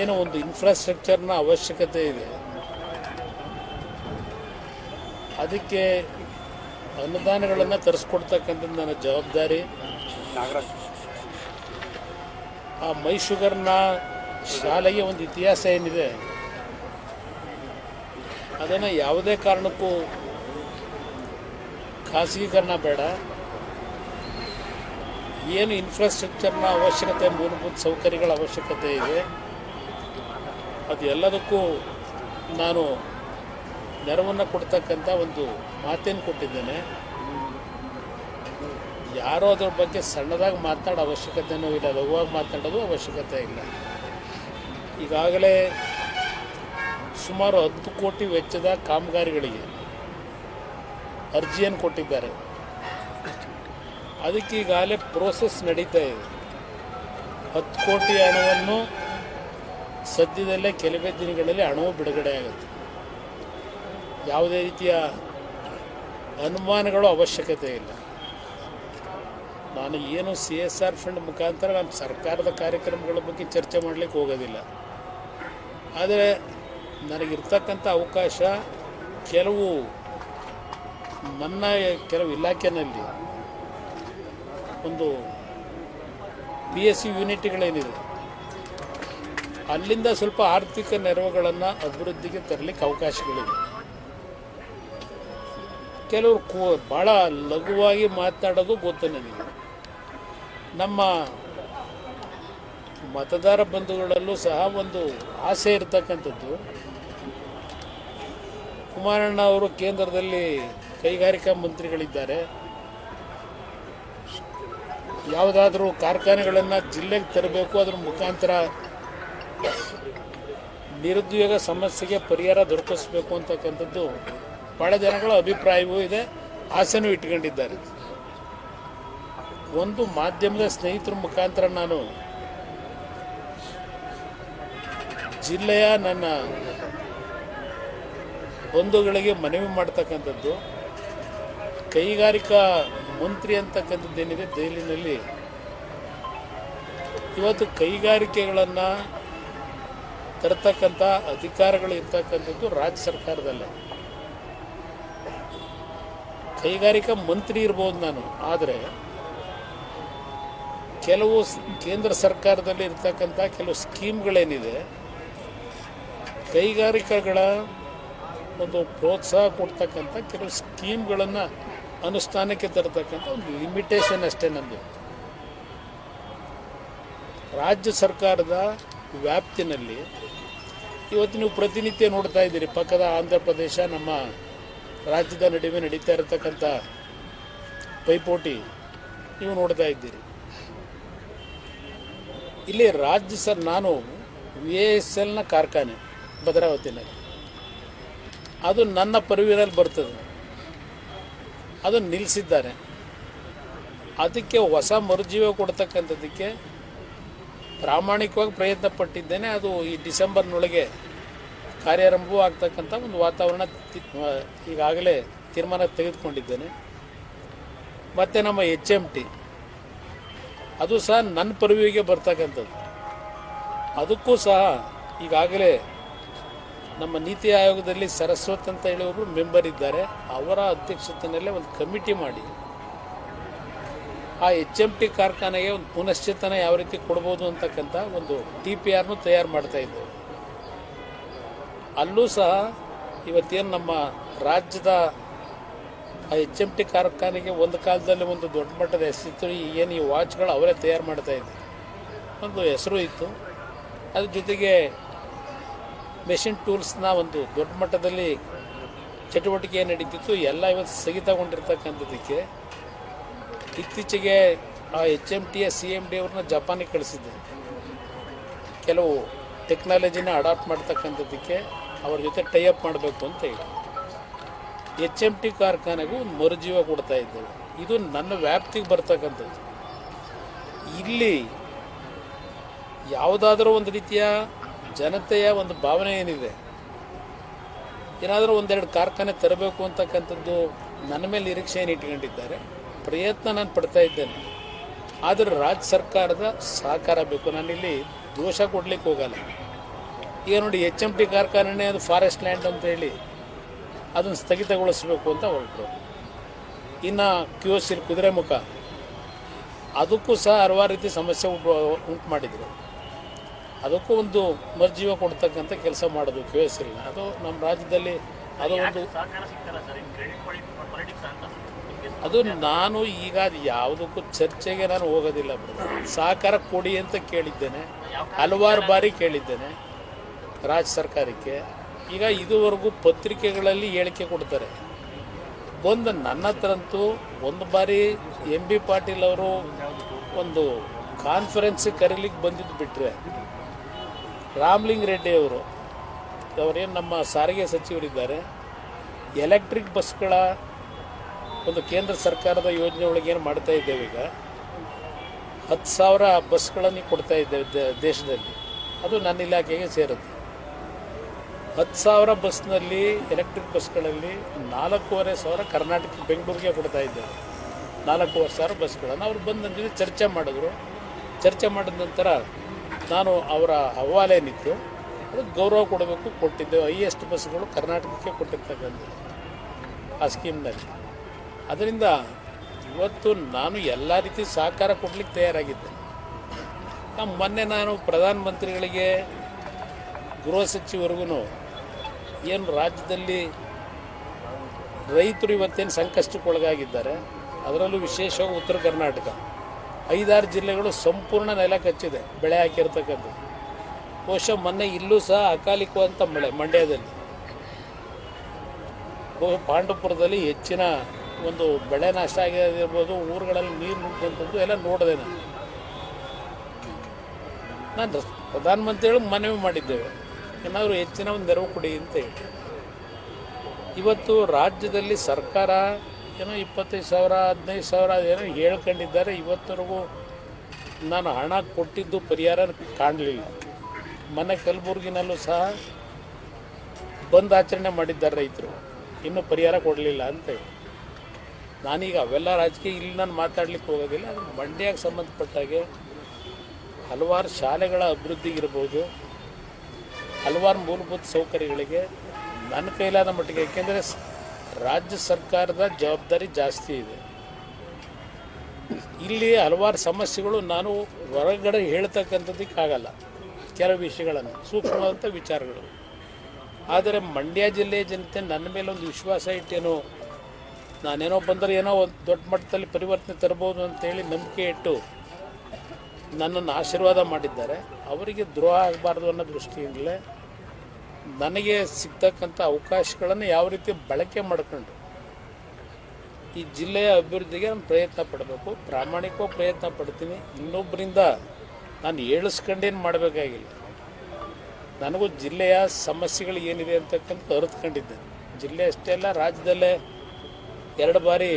ಏನೋ ಒಂದು ಇನ್ಫ್ರಾಸ್ಟ್ರಕ್ಚರ್ನ ಅವಶ್ಯಕತೆ ಇದೆ. ಅದಕ್ಕೆ ಅನುದಾನಗಳನ್ನು ತರಿಸ್ಕೊಡ್ತಕ್ಕಂಥದ್ದು ನನ್ನ ಜವಾಬ್ದಾರಿ. ಆ ಮೈ ಶುಗರ್ನ ಶಾಲೆಗೆ ಒಂದು ಇತಿಹಾಸ ಏನಿದೆ, ಅದನ್ನು ಯಾವುದೇ ಕಾರಣಕ್ಕೂ ಖಾಸಗೀಕರಣ ಬೇಡ. ಏನು ಇನ್ಫ್ರಾಸ್ಟ್ರಕ್ಚರ್ನ ಅವಶ್ಯಕತೆ, ಮೂಲಭೂತ ಸೌಕರ್ಯಗಳ ಅವಶ್ಯಕತೆ ಇದೆ. ಅದು ಎಲ್ಲದಕ್ಕೂ ನಾನು ನೆರವನ್ನು ಕೊಡ್ತಕ್ಕಂಥ ಒಂದು ಮಾತೇನು ಕೊಟ್ಟಿದ್ದೇನೆ. ಯಾರೋ ಅದ್ರ ಬಗ್ಗೆ ಸಣ್ಣದಾಗಿ ಮಾತಾಡೋ ಅವಶ್ಯಕತೆನೂ ಇಲ್ಲ, ಲಘುವಾಗಿ ಮಾತಾಡೋದು ಅವಶ್ಯಕತೆ ಇಲ್ಲ. ಈಗಾಗಲೇ ಸುಮಾರು ಹತ್ತು ಕೋಟಿ ವೆಚ್ಚದ ಕಾಮಗಾರಿಗಳಿಗೆ ಅರ್ಜಿಯನ್ನು ಕೊಟ್ಟಿದ್ದಾರೆ. ಅದಕ್ಕೆ ಈಗಾಗಲೇ ಪ್ರೋಸೆಸ್ ನಡೀತಾ ಇದೆ. ಹತ್ತು ಕೋಟಿ ಹಣವನ್ನು ಸದ್ಯದಲ್ಲೇ ಕೆಲವೇ ದಿನಗಳಲ್ಲಿ ಹಣವು ಬಿಡುಗಡೆ ಆಗುತ್ತೆ. ಯಾವುದೇ ರೀತಿಯ ಅನುಮಾನಗಳು ಅವಶ್ಯಕತೆ ಇಲ್ಲ. ನಾನು ಏನು ಸಿ ಎಸ್ ಆರ್ ಫಂಡ್ ಮುಖಾಂತರ ನಾನು ಸರ್ಕಾರದ ಕಾರ್ಯಕ್ರಮಗಳ ಬಗ್ಗೆ ಚರ್ಚೆ ಮಾಡಲಿಕ್ಕೆ ಹೋಗೋದಿಲ್ಲ. ಆದರೆ ನನಗಿರ್ತಕ್ಕಂಥ ಅವಕಾಶ ಕೆಲವು ನನ್ನ ಕೆಲವು ಇಲಾಖೆಯಲ್ಲಿ ಒಂದು ಬಿ ಎಸ್ ಸಿ ಯೂನಿಟ್ಗಳೇನಿದೆ. ಅಲ್ಲಿಂದ ಸ್ವಲ್ಪ ಆರ್ಥಿಕ ನೆರವುಗಳನ್ನು ಅಭಿವೃದ್ಧಿಗೆ ತರಲಿಕ್ಕೆ ಅವಕಾಶಗಳಿವೆ. ಕೆಲವರು ಕೋ ಭಾಳ ಲಘುವಾಗಿ ಮಾತನಾಡೋದು ಗೊತ್ತು ನನಗೆ. ನಮ್ಮ ಮತದಾರ ಬಂಧುಗಳಲ್ಲೂ ಸಹ ಒಂದು ಆಸೆ ಇರತಕ್ಕಂಥದ್ದು. ಕುಮಾರಣ್ಣ ಅವರು ಕೇಂದ್ರದಲ್ಲಿ ಕೈಗಾರಿಕಾ ಮಂತ್ರಿಗಳಿದ್ದಾರೆ. ಯಾವುದಾದ್ರೂ ಕಾರ್ಖಾನೆಗಳನ್ನು ಜಿಲ್ಲೆಗೆ ತರಬೇಕು, ಅದರ ಮುಖಾಂತರ ನಿರುದ್ಯೋಗ ಸಮಸ್ಯೆಗೆ ಪರಿಹಾರ ದೊರಕಿಸಬೇಕು ಅಂತಕ್ಕಂಥದ್ದು ಭಾಳ ಜನಗಳ ಅಭಿಪ್ರಾಯವೂ ಇದೆ, ಆಸೆನೂ ಇಟ್ಕೊಂಡಿದ್ದಾರೆ. ಒಂದು ಮಾಧ್ಯಮದ ಸ್ನೇಹಿತರ ಮುಖಾಂತರ ನಾನು ಜಿಲ್ಲೆಯ ನನ್ನ ಬಂಧುಗಳಿಗೆ ಮನವಿ ಮಾಡ್ತಕ್ಕಂಥದ್ದು, ಕೈಗಾರಿಕಾ ಮಂತ್ರಿ ಅಂತಕ್ಕಂಥದ್ದೇನಿದೆ, ದೆಹಲಿನಲ್ಲಿ. ಇವತ್ತು ಕೈಗಾರಿಕೆಗಳನ್ನು ತರ್ತಕ್ಕಂಥ ಅಧಿಕಾರಗಳು ಇರ್ತಕ್ಕಂಥದ್ದು ರಾಜ್ಯ ಸರ್ಕಾರದಲ್ಲೇ. ಕೈಗಾರಿಕಾ ಮಂತ್ರಿ ಇರ್ಬೋದು ನಾನು, ಆದರೆ ಕೆಲವು ಕೇಂದ್ರ ಸರ್ಕಾರದಲ್ಲಿ ಇರ್ತಕ್ಕಂಥ ಕೆಲವು ಸ್ಕೀಮ್ಗಳೇನಿದೆ, ಕೈಗಾರಿಕೆಗಳ ಒಂದು ಪ್ರೋತ್ಸಾಹ ಕೊಡ್ತಕ್ಕಂಥ ಕೆಲವು ಸ್ಕೀಮ್ಗಳನ್ನು ಅನುಷ್ಠಾನಕ್ಕೆ ತರತಕ್ಕಂಥ ಒಂದು ಲಿಮಿಟೇಷನ್ ಅಷ್ಟೇ ನಂದು ರಾಜ್ಯ ಸರ್ಕಾರದ ವ್ಯಾಪ್ತಿನಲ್ಲಿ ಇವತ್ತು ನೀವು ಪ್ರತಿನಿತ್ಯ ನೋಡ್ತಾ ಇದ್ದೀರಿ. ಪಕ್ಕದ ಆಂಧ್ರ ಪ್ರದೇಶ, ನಮ್ಮ ರಾಜ್ಯದ ನಡುವೆ ನಡೀತಾ ಇರತಕ್ಕಂಥ ಪೈಪೋಟಿ ನೀವು ನೋಡ್ತಾ ಇದ್ದೀರಿ. ಇಲ್ಲಿ ರಾಜ್ಯ ಸರ್, ನಾನು ವಿ ಎಸ್ ಎಲ್ನ ಕಾರ್ಖಾನೆ, ಭದ್ರಾವತಿನಲ್ಲಿ. ಅದು ನನ್ನ ಪರಿವಿನಲ್ಲಿ ಬರ್ತದೆ. ಅದು ನಿಲ್ಲಿಸಿದ್ದಾರೆ ಅದಕ್ಕೆ ಹೊಸ ಮರುಜೀವ ಕೊಡ್ತಕ್ಕಂಥದ್ದಕ್ಕೆ ಪ್ರಾಮಾಣಿಕವಾಗಿ ಪ್ರಯತ್ನ ಪಟ್ಟಿದ್ದೇನೆ. ಅದು ಈ ಡಿಸೆಂಬರ್ನೊಳಗೆ ಕಾರ್ಯಾರಂಭವೂ ಆಗ್ತಕ್ಕಂಥ ಒಂದು ವಾತಾವರಣ ಈಗಾಗಲೇ ತೀರ್ಮಾನ ತೆಗೆದುಕೊಂಡಿದ್ದೇನೆ. ಮತ್ತು ನಮ್ಮ ಎಚ್ ಎಂ ಟಿ, ಅದು ಸಹ ನನ್ನ ಪರವಿಗೆ ಬರ್ತಕ್ಕಂಥದ್ದು. ಅದಕ್ಕೂ ಸಹ ಈಗಾಗಲೇ ನಮ್ಮ ನೀತಿ ಆಯೋಗದಲ್ಲಿ ಸರಸ್ವತ್ ಅಂತ ಹೇಳಿ ಒಬ್ಬರು ಮೆಂಬರ್ ಇದ್ದಾರೆ. ಅವರ ಅಧ್ಯಕ್ಷತೆಯಲ್ಲೇ ಒಂದು ಕಮಿಟಿ ಮಾಡಿ ಆ ಎಚ್ ಎಂ ಟಿ ಕಾರ್ಖಾನೆಗೆ ಒಂದು ಪುನಶ್ಚೇತನ ಯಾವ ರೀತಿ ಕೊಡ್ಬೋದು ಅಂತಕ್ಕಂಥ ಒಂದು ಟಿ ಪಿ ಆರ್ನು ತಯಾರು ಇದ್ದೇವೆ ಅಲ್ಲೂ ಸಹ ಇವತ್ತೇನು ನಮ್ಮ ರಾಜ್ಯದ ಆ ಎಚ್ ಎಂ ಟಿ ಕಾರ್ಖಾನೆಗೆ ಒಂದು ಕಾಲದಲ್ಲಿ ಒಂದು ದೊಡ್ಡ ಮಟ್ಟದ ಹೆಸರಿತ್ತು ಏನು ಈ ವಾಚ್ಗಳು ಅವರೇ ತಯಾರು ಮಾಡ್ತಾ ಇದ್ದೆ. ಒಂದು ಹೆಸರು ಇತ್ತು. ಅದ್ರ ಜೊತೆಗೆ ಮೆಷಿನ್ ಟೂಲ್ಸ್ನ ಒಂದು ದೊಡ್ಡ ಮಟ್ಟದಲ್ಲಿ ಚಟುವಟಿಕೆ ನಡೀತಿತ್ತು, ಎಲ್ಲ ಇವತ್ತು ಸ್ಥಗಿತಗೊಂಡಿರ್ತಕ್ಕಂಥದ್ದಕ್ಕೆ ಇತ್ತೀಚೆಗೆ ಆ ಎಚ್ ಎಂ ಟಿಯ ಸಿ ಎಂ ಡಿ ಅವ್ರನ್ನ ಜಪಾನಿಗೆ ಕಳಿಸಿದ್ದೆ. ಕೆಲವು ಟೆಕ್ನಾಲಜಿನ ಅಡಾಪ್ಟ್ ಮಾಡ್ತಕ್ಕಂಥದ್ದಕ್ಕೆ ಅವ್ರ ಜೊತೆ ಟೈಅಪ್ ಮಾಡಬೇಕು ಅಂತ ಹೇಳಿ. ಎಚ್ ಎಂ ಟಿ ಕಾರ್ಖಾನೆಗೂ ಮರುಜೀವ ಕೊಡ್ತಾ ಇದ್ದೇವೆ ಇದು ನನ್ನ ವ್ಯಾಪ್ತಿಗೆ ಬರ್ತಕ್ಕಂಥದ್ದು. ಇಲ್ಲಿ ಯಾವುದಾದ್ರೂ ಒಂದು ರೀತಿಯ ಜನತೆಯ ಒಂದು ಭಾವನೆ ಏನಿದೆ? ಏನಾದರೂ ಒಂದೆರಡು ಕಾರ್ಖಾನೆ ತರಬೇಕು ಅಂತಕ್ಕಂಥದ್ದು ನನ್ನ ಮೇಲೆ ನಿರೀಕ್ಷೆ ಏನು ಇಟ್ಕೊಂಡಿದ್ದಾರೆ? ಪ್ರಯತ್ನ ನಾನು ಪಡ್ತಾ ಇದ್ದೇನೆ. ಆದರೆ ರಾಜ್ಯ ಸರ್ಕಾರದ ಸಹಕಾರ ಬೇಕು. ನಾನಿಲ್ಲಿ ದೋಷ ಕೊಡ್ಲಿಕ್ಕೆ ಹೋಗಲ್ಲ. ಈಗ ನೋಡಿ ಎಚ್ ಎಂ ಟಿ ಕಾರ್ಖಾನೆ ಅದು ಫಾರೆಸ್ಟ್ ಲ್ಯಾಂಡ್ ಅಂತ ಹೇಳಿ ಅದನ್ನು ಸ್ಥಗಿತಗೊಳಿಸಬೇಕು ಅಂತ ಹೊರಟರು. ಇನ್ನು ಕ್ಯೂ ಎಸ್ ಕುದುರೆಮುಖ ಅದಕ್ಕೂ ಸಹ ಹಲವಾರು ರೀತಿ ಸಮಸ್ಯೆ ಉಂಟು ಉಂಟು ಮಾಡಿದರು. ಅದಕ್ಕೂ ಒಂದು ಮರ್ಜೀವ ಕೊಡ್ತಕ್ಕಂಥ ಕೆಲಸ ಮಾಡೋದು ಕ್ಯೂ ಎಸ್ ಅದು ನಮ್ಮ ರಾಜ್ಯದಲ್ಲಿ ಅದು ಒಂದು ಅದು ನಾನು ಈಗ ಯಾವುದಕ್ಕೂ ಚರ್ಚೆಗೆ ನಾನು ಹೋಗೋದಿಲ್ಲ ಸಹಕಾರ ಕೊಡಿ ಅಂತ ಕೇಳಿದ್ದೇನೆ. ಹಲವಾರು ಬಾರಿ ಕೇಳಿದ್ದೇನೆ ರಾಜ್ಯ ಸರ್ಕಾರಕ್ಕೆ. ಈಗ ಇದುವರೆಗೂ ಪತ್ರಿಕೆಗಳಲ್ಲಿ ಹೇಳಿಕೆ ಕೊಡ್ತಾರೆ. ಬಂದು ನನ್ನ ಹತ್ರಂತೂ ಒಂದು ಬಾರಿ ಎಂ ಬಿ ಪಾಟೀಲ್ ಅವರು ಒಂದು ಕಾನ್ಫರೆನ್ಸಿಗೆ ಕರೀಲಿಕ್ಕೆ ಬಂದಿದ್ದು ಬಿಟ್ಟರೆ ರಾಮ್ಲಿಂಗ್ ರೆಡ್ಡಿ ಅವರು, ಅವರೇನು ನಮ್ಮ ಸಾರಿಗೆ ಸಚಿವರಿದ್ದಾರೆ ಎಲೆಕ್ಟ್ರಿಕ್ ಬಸ್ಗಳ ಒಂದು ಕೇಂದ್ರ ಸರ್ಕಾರದ ಯೋಜನೆ ಒಳಗೆ ಏನು ಮಾಡ್ತಾ ಇದ್ದೇವೆ ಈಗ? ಹತ್ತು ಸಾವಿರ ಬಸ್ಗಳನ್ನು ಕೊಡ್ತಾ ಇದ್ದೇವೆ ದೇಶದಲ್ಲಿ. ಅದು ನನ್ನ ಇಲಾಖೆಗೆ ಸೇರುತ್ತೆ. ಹತ್ತು ಸಾವಿರ ಬಸ್ನಲ್ಲಿ, ಎಲೆಕ್ಟ್ರಿಕ್ ಬಸ್ಗಳಲ್ಲಿ ನಾಲ್ಕೂವರೆ ಸಾವಿರ ಕರ್ನಾಟಕ, ಬೆಂಗಳೂರಿಗೆ ಕೊಡ್ತಾ ಇದ್ದೇವೆ. ನಾಲ್ಕೂವರೆ ಸಾವಿರ ಬಸ್ಗಳನ್ನು. ಅವ್ರು ಬಂದ ಜೊತೆ ಚರ್ಚೆ ಮಾಡಿದ್ರು. ಚರ್ಚೆ ಮಾಡಿದ ನಂತರ ನಾನು ಅವರ ಅಹವಾಲೇನಿತ್ತು ಅದಕ್ಕೆ ಗೌರವ ಕೊಡಬೇಕು, ಕೊಟ್ಟಿದ್ದೆವು. ಹೈಯೆಸ್ಟ್ ಬಸ್ಗಳು ಕರ್ನಾಟಕಕ್ಕೆ ಕೊಟ್ಟಿರ್ತಕ್ಕಂಥದ್ದು ಆ ಸ್ಕೀಮ್ನಲ್ಲಿ. ಅದರಿಂದ ಇವತ್ತು ನಾನು ಎಲ್ಲ ರೀತಿ ಸಹಕಾರ ಕೊಡಲಿಕ್ಕೆ ತಯಾರಾಗಿದ್ದೆ. ನಮ್ಮ ಮೊನ್ನೆ ನಾನು ಪ್ರಧಾನಮಂತ್ರಿಗಳಿಗೆ, ಗೃಹ ಸಚಿವರಿಗೂ ಏನು ರಾಜ್ಯದಲ್ಲಿ ರೈತರು ಇವತ್ತೇನು ಸಂಕಷ್ಟಕ್ಕೊಳಗಾಗಿದ್ದಾರೆ, ಅದರಲ್ಲೂ ವಿಶೇಷವಾಗಿ ಉತ್ತರ ಕರ್ನಾಟಕ. ಐದಾರು ಜಿಲ್ಲೆಗಳು ಸಂಪೂರ್ಣ ನೆಲ ಕಚ್ಚಿದೆ, ಬೆಳೆ ಹಾಕಿರ್ತಕ್ಕಂಥದ್ದು. ಬಹುಶಃ ಮೊನ್ನೆ ಇಲ್ಲೂ ಸಹ ಅಕಾಲಿಕವಂತ ಮಳೆ ಮಂಡ್ಯದಲ್ಲಿ. ಪಾಂಡವಪುರದಲ್ಲಿ ಹೆಚ್ಚಿನ ಒಂದು ಬೆಳೆ ನಾಶ ಆಗಿರ್ಬೋದು ಊರುಗಳಲ್ಲಿ ನೀರು ನುಗ್ಗಂಥದ್ದು ಎಲ್ಲ ನೋಡಿದೆ ನಾನು. ನಾನು ಪ್ರಧಾನಮಂತ್ರಿಗಳು ಮನವಿ ಮಾಡಿದ್ದೇವೆ. ಏನಾದರೂ ಹೆಚ್ಚಿನ ಒಂದು ನೆರವು ಕೊಡಿ ಅಂತ ಹೇಳಿ. ಇವತ್ತು ರಾಜ್ಯದಲ್ಲಿ ಸರ್ಕಾರ ಏನೋ ಇಪ್ಪತ್ತೈದು ಸಾವಿರ, ಹದಿನೈದು ಸಾವಿರ ಏನೋ ಹೇಳ್ಕೊಂಡಿದ್ದಾರೆ. ಇವತ್ತರೆಗೂ ನಾನು ಹಣ ಕೊಟ್ಟಿದ್ದು ಪರಿಹಾರ ಕಾಣಲಿಲ್ಲ. ಮನೆ ಕಲಬುರ್ಗಿನಲ್ಲೂ ಸಹ ಬಂದ್ ಆಚರಣೆ ಮಾಡಿದ್ದಾರೆ ರೈತರು. ಇನ್ನೂ ಪರಿಹಾರ ಕೊಡಲಿಲ್ಲ ಅಂತ ಹೇಳಿ. ನಾನೀಗ ಅವೆಲ್ಲ ರಾಜಕೀಯ ಇಲ್ಲಿ ನಾನು ಮಾತಾಡ್ಲಿಕ್ಕೆ ಹೋಗೋದಿಲ್ಲ, ಅದು ಮಂಡ್ಯಕ್ಕೆ ಸಂಬಂಧಪಟ್ಟಾಗೆ ಹಲವಾರು ಶಾಲೆಗಳ ಅಭಿವೃದ್ಧಿಗಿರ್ಬೋದು ಹಲವಾರು ಮೂಲಭೂತ ಸೌಕರ್ಯಗಳಿಗೆ ನನ್ನ ಕೈಲಾದ ಮಟ್ಟಿಗೆ ಏಕೆಂದರೆ ರಾಜ್ಯ ಸರ್ಕಾರದ ಜವಾಬ್ದಾರಿ ಜಾಸ್ತಿ ಇದೆ. ಇಲ್ಲಿ ಹಲವಾರು ಸಮಸ್ಯೆಗಳು ನಾನು ಹೊರಗಡೆ ಹೇಳ್ತಕ್ಕಂಥದ್ದಕ್ಕಾಗಲ್ಲ ಕೆಲವು ವಿಷಯಗಳನ್ನು, ಸೂಕ್ಷ್ಮವಾದಂಥ ವಿಚಾರಗಳು. ಆದರೆ ಮಂಡ್ಯ ಜಿಲ್ಲೆಯ ಜನತೆ ನನ್ನ ಮೇಲೆ ಒಂದು ವಿಶ್ವಾಸ ಇಟ್ಟೇನೋ ನಾನೇನೋ ಬಂದರೆ ಏನೋ ಒಂದು ದೊಡ್ಡ ಮಟ್ಟದಲ್ಲಿ ಪರಿವರ್ತನೆ ತರ್ಬೋದು ಅಂತೇಳಿ ನಂಬಿಕೆ ಇಟ್ಟು ನನ್ನನ್ನು ಆಶೀರ್ವಾದ ಮಾಡಿದ್ದಾರೆ. ಅವರಿಗೆ ದ್ರೋಹ ಆಗಬಾರ್ದು ಅನ್ನೋ ದೃಷ್ಟಿಯಿಂದಲೇ ನನಗೆ ಸಿಗ್ತಕ್ಕಂಥ ಅವಕಾಶಗಳನ್ನು ಯಾವ ರೀತಿ ಬಳಕೆ ಮಾಡಿಕೊಂಡು ಈ ಜಿಲ್ಲೆಯ ಅಭಿವೃದ್ಧಿಗೆ ನಾನು ಪ್ರಯತ್ನ ಪಡಬೇಕು. ಪ್ರಾಮಾಣಿಕವಾಗಿ ಪ್ರಯತ್ನ ಪಡ್ತೀನಿ. ಇನ್ನೊಬ್ಬರಿಂದ ನಾನು ಹೇಳಿಸ್ಕೊಂಡೇನು ಮಾಡಬೇಕಾಗಿಲ್ಲ. ನನಗೂ ಜಿಲ್ಲೆಯ ಸಮಸ್ಯೆಗಳು ಏನಿದೆ ಅಂತಕ್ಕಂಥ ಅರಿತುಕೊಂಡಿದ್ದೇನೆ. ಜಿಲ್ಲೆ ಅಷ್ಟೇ ಅಲ್ಲ, ರಾಜ್ಯದಲ್ಲೇ ಎರಡು ಬಾರಿ